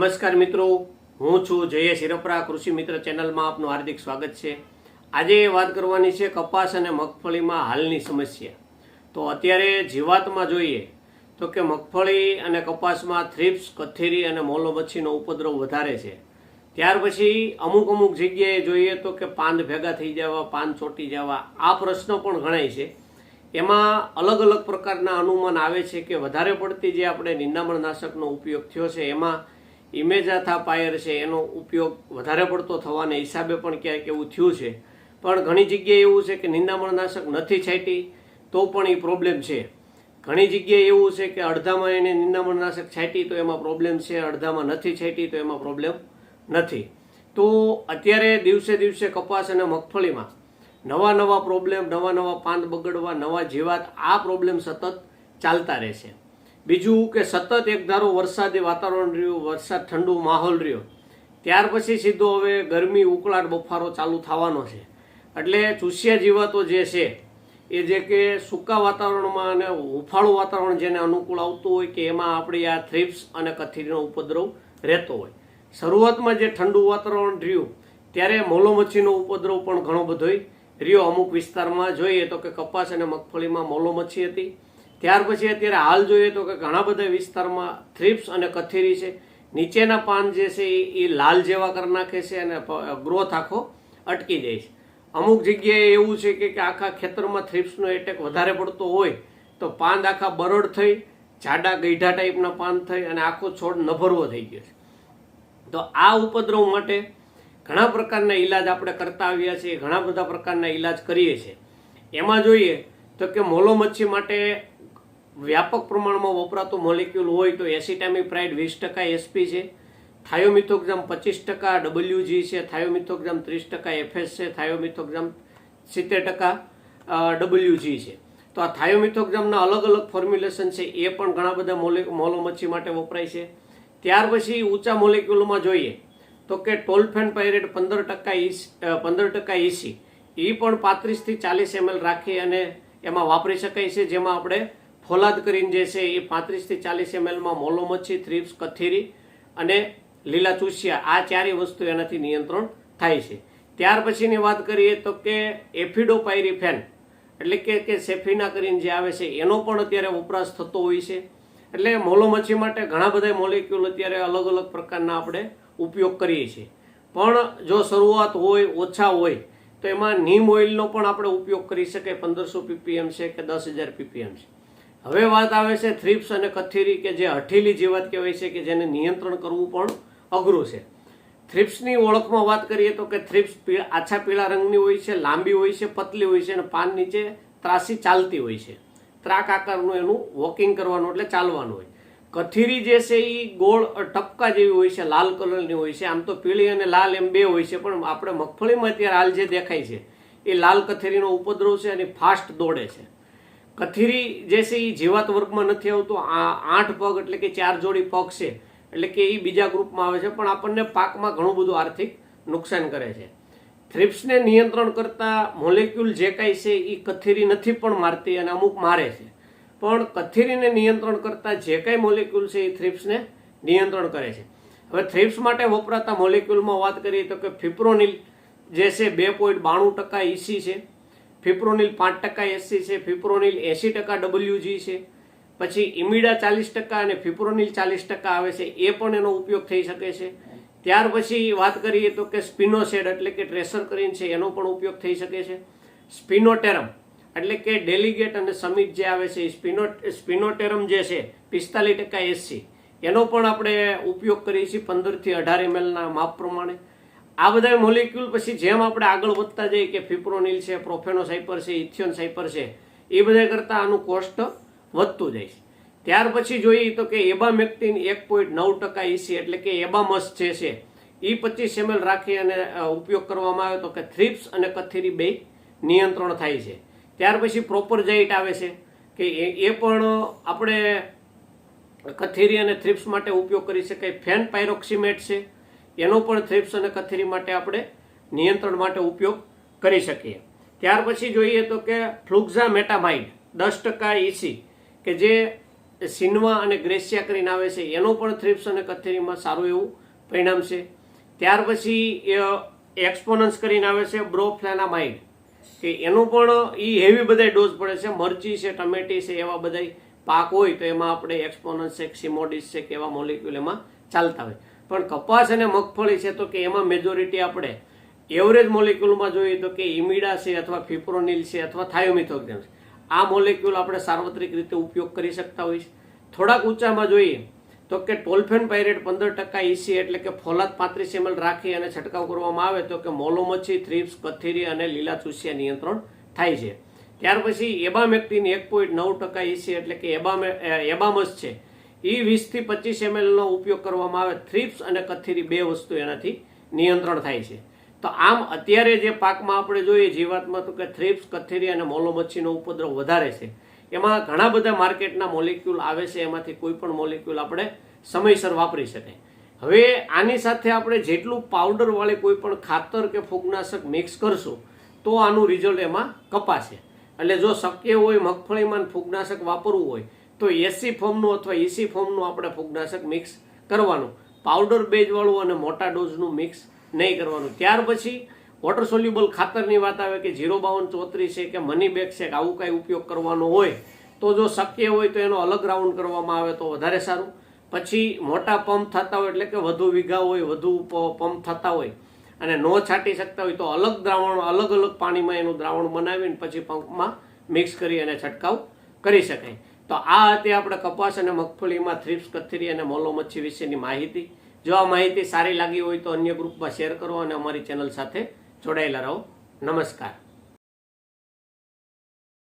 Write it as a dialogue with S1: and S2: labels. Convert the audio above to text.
S1: નમસ્કાર મિત્રો, હું છું જય શિરપરા કૃષિ મિત્ર ચેનલમાં આપનું હાર્દિક સ્વાગત છે. આજે વાત કરવાની છે કપાસ અને મગફળીમાં હાલની સમસ્યા. તો અત્યારે જીવાતમાં જોઈએ તો કે મગફળી અને કપાસમાં થ્રિપ્સ, કથેરી અને મોલો મચ્છીનો ઉપદ્રવ વધારે છે. ત્યાર પછી અમુક અમુક જગ્યાએ જોઈએ તો કે પાન ભેગા થઈ જવા પાન ચોંટી જવા, આ પ્રશ્નો પણ ગણાય છે. એમાં અલગ અલગ પ્રકારના અનુમાન આવે છે કે વધારે પડતી જે આપણે નિંદામણ નાશકનો ઉપયોગ થયો છે, એમાં ઇમેજાથા પાયર છે, એનો ઉપયોગ વધારે પડતો થવાને હિસાબે પણ ક્યાંક એવું થયું છે. પણ ઘણી જગ્યાએ એવું છે કે નિંદામણનાશક નથી છાંટી, તો પણ એ પ્રોબ્લેમ છે. ઘણી જગ્યાએ એવું છે કે અડધામાં એને નિંદામણનાશક છાંટી તો એમાં પ્રોબ્લેમ છે, અડધામાં નથી છાંટી તો એમાં પ્રોબ્લેમ નથી. તો અત્યારે દિવસે દિવસે કપાસ અને મગફળીમાં નવા નવા પ્રોબ્લેમ નવા નવા પાંદ બગડવા, નવા જીવાત, આ પ્રોબ્લેમ સતત ચાલતા રહેશે. બીજું કે સતત એક ધારો વરસાદી વાતાવરણ રહ્યું, વરસાદ ઠંડુ માહોલ રહ્યો, ત્યાર પછી સીધો હવે ગરમી, ઉકળાટ, બફારો ચાલુ થવાનો છે. એટલે ચૂસિયા જીવાતો જે છે, એ જે કે સૂકા વાતાવરણમાં અને હુફાળું વાતાવરણ જેને અનુકૂળ આવતું હોય કે એમાં આપણી આ થ્રિપ્સ અને કથીરીનો ઉપદ્રવ રહેતો હોય. શરૂઆતમાં જે ઠંડુ વાતાવરણ રહ્યું, ત્યારે મોલોમચ્છીનો ઉપદ્રવ પણ ઘણો બધો રહ્યો. અમુક વિસ્તારમાં જોઈએ તો કે કપાસ અને મગફળીમાં મોલોમચ્છી હતી. ત્યાર પછી અત્યારે હાલ જોઈએ તો કે ઘણા બધા વિસ્તારમાં થ્રિપ્સ અને કથેરી છે. નીચેના પાન જે છે એ લાલ જેવા કરી નાખે છે અને ગ્રોથ આખો અટકી જાય છે. અમુક જગ્યાએ એવું છે કે કે આખા ખેતરમાં થ્રિપ્સનો એટેક વધારે પડતો હોય તો પાન આખા બરડ થઈ, જાડા ગઈઢા ટાઈપના પાન થઈ અને આખો છોડ નભરવો થઈ ગયો છે. તો આ ઉપદ્રવ માટે ઘણા પ્રકારના ઈલાજ આપણે કરતા આવ્યા છીએ, ઘણા બધા પ્રકારના ઈલાજ કરીએ છીએ. એમાં જોઈએ તો કે મોલો મચ્છી માટે વ્યાપક પ્રમાણમાં વપરાતું મોલિક્યુલ હોય તો એસિટામિપ્રાઇડ વીસ ટકા એસપી છે. થાયોમિથોગ્રામ પચીસ ટકા ડબલ્યુજી છે. થાયોમિથોગ્રામ ત્રીસ ટકા એફએસ છે. થાયોમિથોગ્રામ સિત્તેર ટકા ડબલ્યુજી છે. તો આ થાયોમિથોગ્રામના અલગ અલગ ફોર્મ્યુલેશન છે, એ પણ ઘણા બધા મોલે મોલો મચ્છી માટે વપરાય છે. ત્યાર પછી ઊંચા મોલેક્યુલમાં જોઈએ તો કે ટોલફેન પાયરેટ પંદર ટકા ઈસ પંદર ટકા ઈસી એ પણ પાંત્રીસથી ચાલીસ એમએલ રાખી અને એમાં વાપરી શકાય છે, જેમાં આપણે ફોલાદ કરીને જે છે એ પાંત્રીસથી ચાલીસ એમએલમાં મોલો મચ્છી થ્રીપ્સ કથેરી અને લીલા ચૂસિયા આ ચારેય વસ્તુ એનાથી નિયંત્રણ થાય છે. ત્યાર પછીની વાત કરીએ તો કે એફિડોપાયરીફેન, એટલે કે કે સેફીના કરીને જે આવે છે, એનો પણ અત્યારે વપરાશ થતો હોય છે. એટલે મોલો મચ્છી માટે ઘણા બધા મોલેક્યુલ અત્યારે અલગ અલગ પ્રકારના આપણે ઉપયોગ કરીએ છીએ. પણ જો શરૂઆત હોય, ઓછા હોય, તો એમાં નીમ ઓઇલનો પણ આપણે ઉપયોગ કરી શકીએ પંદરસો પીપીએમ છે કે દસ હજાર પીપીએમ છે. હવે વાત આવે છે થ્રિપ્સ અને કથેરી કે જે હઠીલી જીવાત કહેવાય છે કે જેને નિયંત્રણ કરવું પણ અઘરું છે. થ્રિપ્સની ઓળખમાં વાત કરીએ તો કે થ્રિપ્સ આછા પીળા રંગની હોય છે, લાંબી હોય છે, પતલી હોય છે અને પાન નીચે ત્રાસી ચાલતી હોય છે. ત્રાક આકારનું એનું વોકિંગ કરવાનું એટલે ચાલવાનું હોય. કથીરી જે છે એ ગોળ ટપકા જેવી હોય છે, લાલ કલરની હોય છે. આમ તો પીળી અને લાલ એમ બે હોય છે, પણ આપણે મગફળીમાં અત્યારે હાલ જે દેખાય છે, એ લાલ કથેરીનો ઉપદ્રવ છે અને ફાસ્ટ દોડે છે. કથીરી જે છે એ જીવાત વર્ગમાં નથી આવતો, આ આઠ પગ એટલે કે ચાર જોડી પગ છે, એટલે કે એ બીજા ગ્રુપમાં આવે છે, પણ આપણને પાકમાં ઘણું બધું આર્થિક નુકસાન કરે છે. થ્રિપ્સને નિયંત્રણ કરતા મોલેક્યુલ જે કાંઈ છે એ કથીરી નથી પણ મારતી અને અમુક મારે છે. પણ કથીરીને નિયંત્રણ કરતા જે કાંઈ મોલેક્યુલ છે એ થ્રિપ્સને નિયંત્રણ કરે છે. હવે થ્રિપ્સ માટે વપરાતા મોલેક્યુલમાં વાત કરીએ તો કે ફિપ્રોનિલ જે છે બે પોઈન્ટ બાણું ટકા ઈસી છે. ફિપ્રોનિલ પાંચ ટકા એસસી છે, ફિપ્રોનિલ એંસી ટકા ડબલ્યુજી છે. પછી ઇમિડા ચાલીસ ટકા અને ફિપ્રોનિલ ચાલીસ ટકા આવે છે, એ પણ એનો ઉપયોગ થઈ શકે છે. ત્યાર પછી વાત કરીએ તો કે સ્પિનોસેડ એટલે કે ટ્રેસર કરીને છે, એનો પણ ઉપયોગ થઈ શકે છે. સ્પિનોટેરમ એટલે કે ડેલિગેટ અને સમિટ જે આવે છે સ્પિનો, સ્પિનોટેરમ જે છે, પિસ્તાલીસ ટકા એસસી. એનો પણ આપણે ઉપયોગ કરીએ છીએ પંદરથી અઢાર એમએલના માપ પ્રમાણે. આ બધા મોલિક્યુલ પછી જેમ આપણે આગળ વધતા જઈએ કે ફિપ્રોનિલ છે પ્રોફેનોસાઇપર છે ઇથિયોન સાઇપર છે, એ બધા કરતાં આનું કોસ્ટ વધતું જાય છે. ત્યાર પછી જોઈએ તો કે એબામેક્ટિન એક પોઈન્ટ નવ ટકા ઈસી એટલે કે એબામસ જે છે એ પચીસ એમએલ રાખી અને ઉપયોગ કરવામાં આવે તો કે થ્રિપ્સ અને કથીરી બે નિયંત્રણ થાય છે. ત્યાર પછી પ્રોપર જાઇટ આવે છે, કે એ પણ આપણે કથીરી અને થ્રિપ્સ માટે ઉપયોગ કરી શકાય. ફેન પાયરોક્સિમેટ છે એનો પણ થ્રિપ્સ અને કથેરી માટે આપણે નિયંત્રણ માટે ઉપયોગ કરી શકીએ. ત્યાર પછી જોઈએ તો કે ફ્લુક્ઝા મેટામાઇડ દસ ટકા ઈસી કે જે સિનવા અને ગ્રેસિયા કરીને આવે છે, એનો પણ થ્રિપ્સ અને કથેરીમાં સારું એવું પરિણામ છે. ત્યાર પછી એક્સપોનન્સ કરીને આવે છે બ્રોફ્લેનામાઇડ, કે એનું પણ એ હેવી બધા ડોઝ પડે છે. મરચી છે, ટમેટી છે, એવા બધા પાક હોય તો એમાં આપણે એક્સપોનન્સ છે, સિમોડિસ છે, કે એવા મોલિક્યુલ એમાં ચાલતા હોય. પણ કપાસ અને મગફળી છે તો કે એમાં મેજોરિટી આપણે એવરેજ મોલિક્યુલમાં જોઈએ તો કે ઇમિડા છે અથવા ફિપ્રોનિલ છે અથવા થાયોમિથોગ્રામ છે. આ મોલિક્યુલ આપણે સાર્વત્રિક રીતે ઉપયોગ કરી શકતા હોઈએ થોડાક ઊંચામાં જોઈએ તો કે ટોલ્ફેન પાયરેટ પંદર ટકા ઈસી એટલે કે ફોલાદ પાંત્રીસ એમએલ રાખી અને છંટકાવ કરવામાં આવે તો કે મોલોમચ્છી થ્રીપ્સ કથીરી અને લીલા ચૂસિયા નિયંત્રણ થાય છે. ત્યાર પછી એબામેક્ટિન એક પોઈન્ટ નવ ટકા ઈસી એટલે કે એબામે એબામસ છે. એ વીસથી પચીસ એમએલનો ઉપયોગ કરવામાં આવે. થ્રીપ્સ અને કથેરી બે વસ્તુ એનાથી નિયંત્રણ થાય છે. તો આમ અત્યારે જે પાકમાં આપણે જોઈએ, જીવાતમાં તો કે થ્રીપ્સ, કથેરી અને મોલોમચ્છીનો ઉપદ્રવ વધારે છે. એમાં ઘણા બધા માર્કેટના મોલિક્યુલ આવે છે. એમાંથી કોઈ પણ મોલિક્યુલ આપણે સમયસર વાપરી શકાય હવે આની સાથે આપણે જેટલું પાવડરવાળી કોઈ પણ ખાતર કે ફૂગનાશક મિક્સ કરશું, તો આનું રિઝલ્ટ એમાં કપાશે. એટલે જો શક્ય હોય, મગફળીમાં ફૂગનાશક વાપરવું હોય તો એસી ફોર્મનું અથવા એસી ફોર્મનું આપણે ફૂગનાશક મિક્સ કરવાનું. પાવડર બેજવાળું અને મોટા ડોઝનું મિક્સ નહીં કરવાનું. ત્યાર પછી વોટર સોલ્યુબલ ખાતરની વાત આવે કે જીરો બાવન ચોત્રીસ છે કે મની બેગ છે કે આવું કાંઈ ઉપયોગ કરવાનો હોય, તો જો શક્ય હોય તો એનો અલગ રાઉન્ડ કરવામાં આવે તો વધારે સારું. પછી મોટા પંપ થતા હોય એટલે કે વધુ વીઘા હોય, વધુ પંપ થતા હોય અને ન છાંટી શકતા હોય તો અલગ દ્રાવણ, અલગ અલગ પાણીમાં એનું દ્રાવણ બનાવીને પછી પંપમાં મિક્સ કરી અને છંટકાવ કરી શકાય. તો આ હતી આપણે કપાસ અને મગફળીમાં થ્રીપ્સ કથરી અને મોલો મચ્છી વિશેની માહિતી. જો આ માહિતી સારી લાગી હોય તો અન્ય ગ્રુપમાં શેર કરો અને અમારી ચેનલ સાથે જોડાયેલા રહો. નમસ્કાર.